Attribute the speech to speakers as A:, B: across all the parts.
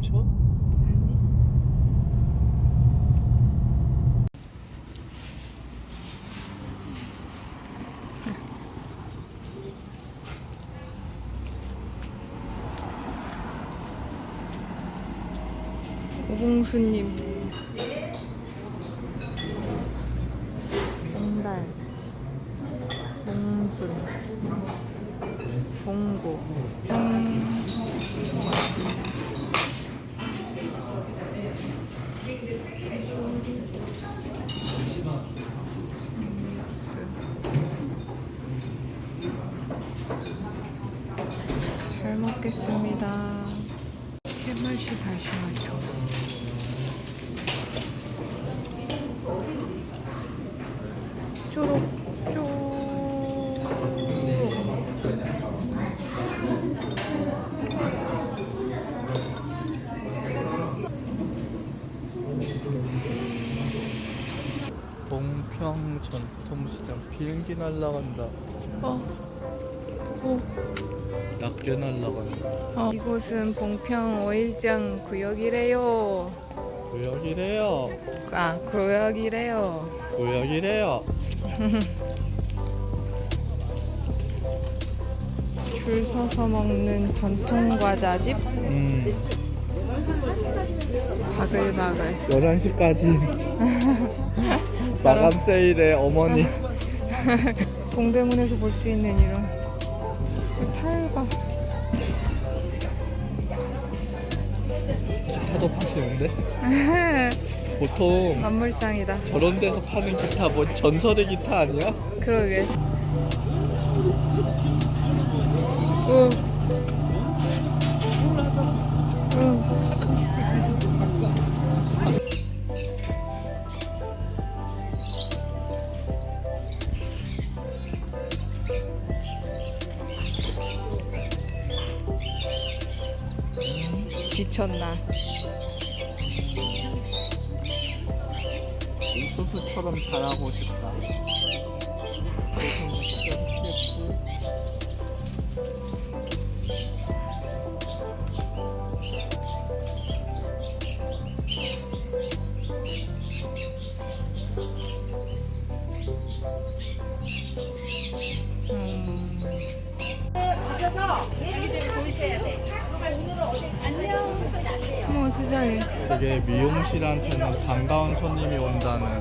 A: 멈춰?
B: 오봉수님 먹겠습니다. 해맛이 다시 나죠. 쪼록 쪼록.
A: 동평 전통시장 비행기 날라간다.
B: 어. 오.
A: 낮게 날라간다.
B: 어. 이곳은 봉평 오일장 구역이래요.
A: 구역이래요.
B: 아, 구역이래요.
A: 구역이래요.
B: 줄 서서 먹는 전통 과자집
A: 음,
B: 바글바글.
A: 11시까지 마감 세일에 어머니
B: 동대문에서 볼 수 있는 이런 팔과
A: 기타도 파시는데 보통
B: 만물상이다.
A: 저런 데서 파는 기타 뭐 전설의 기타 아니야?
B: 그러게. 우.
A: 옥수수처럼 자라고 싶다. 그래서 뭐 시작했지.
B: 음. 어 머 세상에.
A: 되게 미용실한테는 반가운 손님이 온다는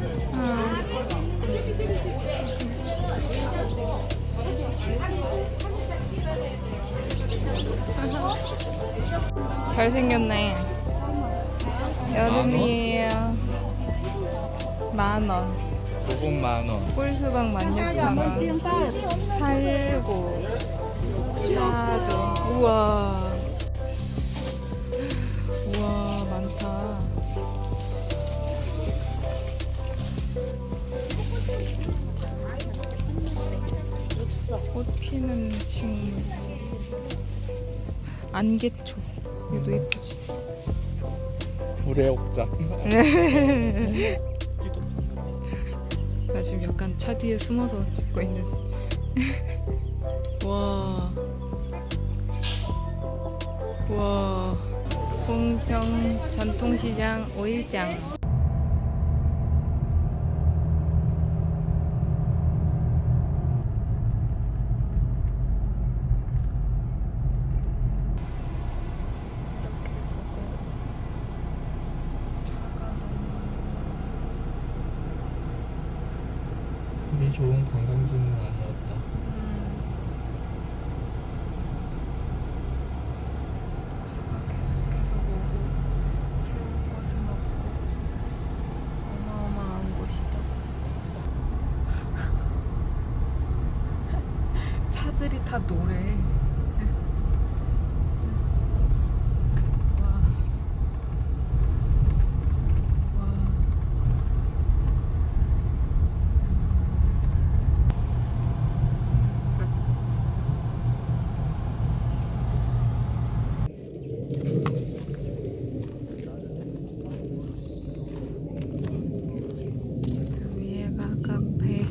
B: 잘생겼네. 여름이에요. 만 원.
A: 조금 만원.
B: 꿀수박 16,000원. 살구. 차도. 우와. 우와, 피는 친구. 안개초. 이것도 예쁘지.
A: 불의 옥장.
B: 나 지금 약간 차 뒤에 숨어서 찍고 있는. 와. 와. 봉평 전통시장 5일장. 이렇게 보고 차가 너무
A: 우리 좋은 관광지는 아니었다.
B: 제가 계속해서 보고 세울 것은 없고 어마어마한 곳이다. 차들이 다 노래. 와. 와. 그 위에가 카페.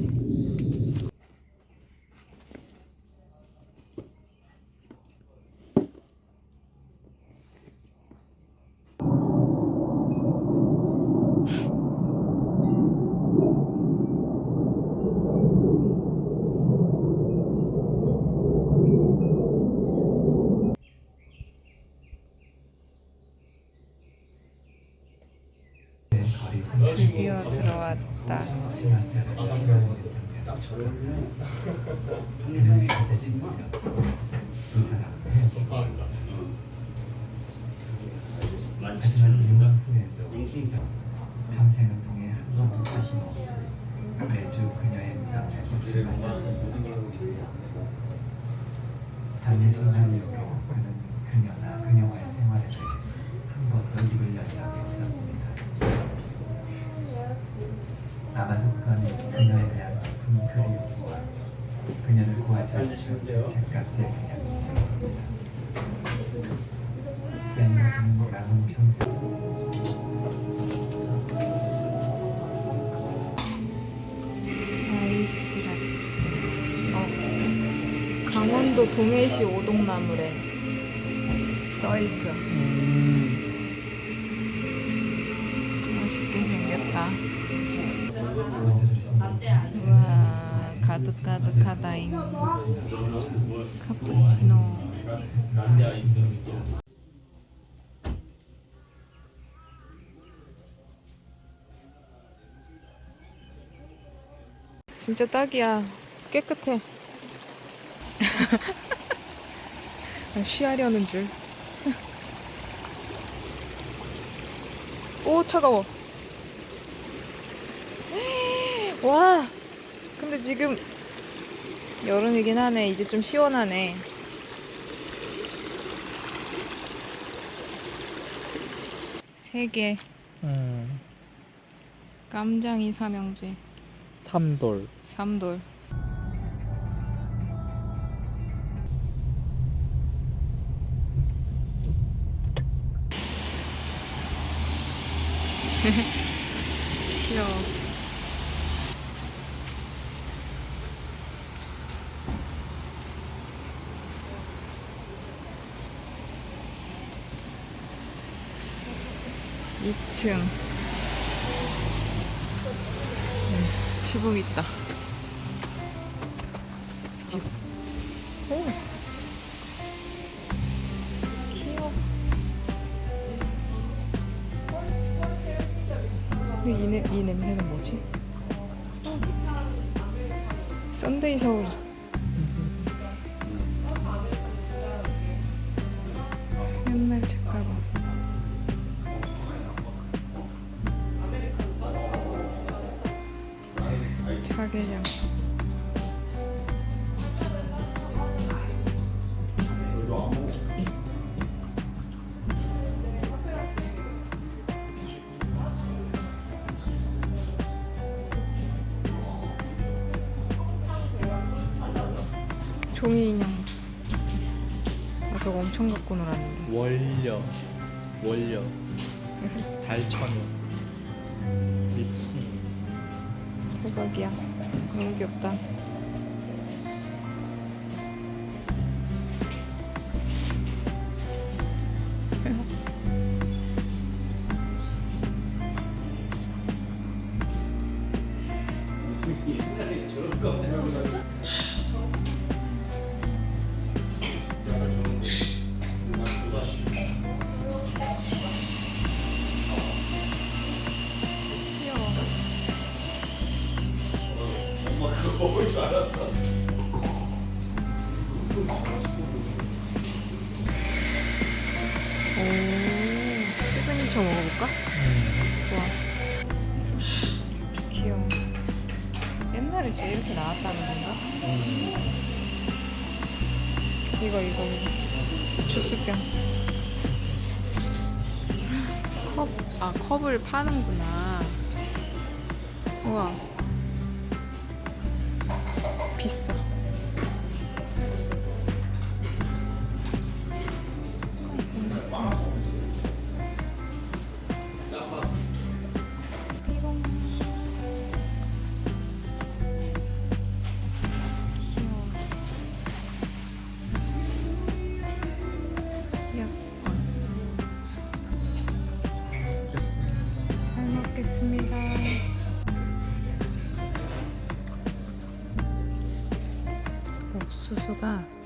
C: 내 거리 헤어지고 하지만 이혼 후에도 이상 평생을 통해 한 번도 빠짐없이 매주 그녀의 무덤에 꽃을 바쳤습니다. 장례 순간 이후로 그는 그녀나 그녀와의 생활에 대해 한 번도 입을 열 적이 없었습니다. 아마도 그건 그녀에 그리움과 그녀를 않는 죄책감 때문이었습니다. 때문에 그는 남은 평생.
B: 강원도 동해시 오동나물에 써 있어. 맛있게 생겼다. 우와 가득가득하다잉. 카푸치노. 진짜 딱이야. 깨끗해. 난 쉬하려는 줄. 오 차가워. 와. 근데 지금 여름이긴 하네. 이제 좀 시원하네. 세 개.
A: 음,
B: 깜장이 삼형제.
A: 삼돌.
B: 삼돌. 귀여워. 이층 지붕 있다. 오. 귀여워. 근데 이, 냄, 이 냄새는 뭐지? 썬데이 서울. 차게장. 종이 인형. 아, 저거 엄청 갖고 놀았는데.
A: 월려. 달천여. 미풍.
B: 대박이야. 너무 귀엽다. 옛날에 진짜 이렇게 나왔다는 건가? 이거, 이거, 이거. 주스병. 컵, 아, 컵을 파는구나. 우와. 비싸. 먹겠습니다. 옥수수가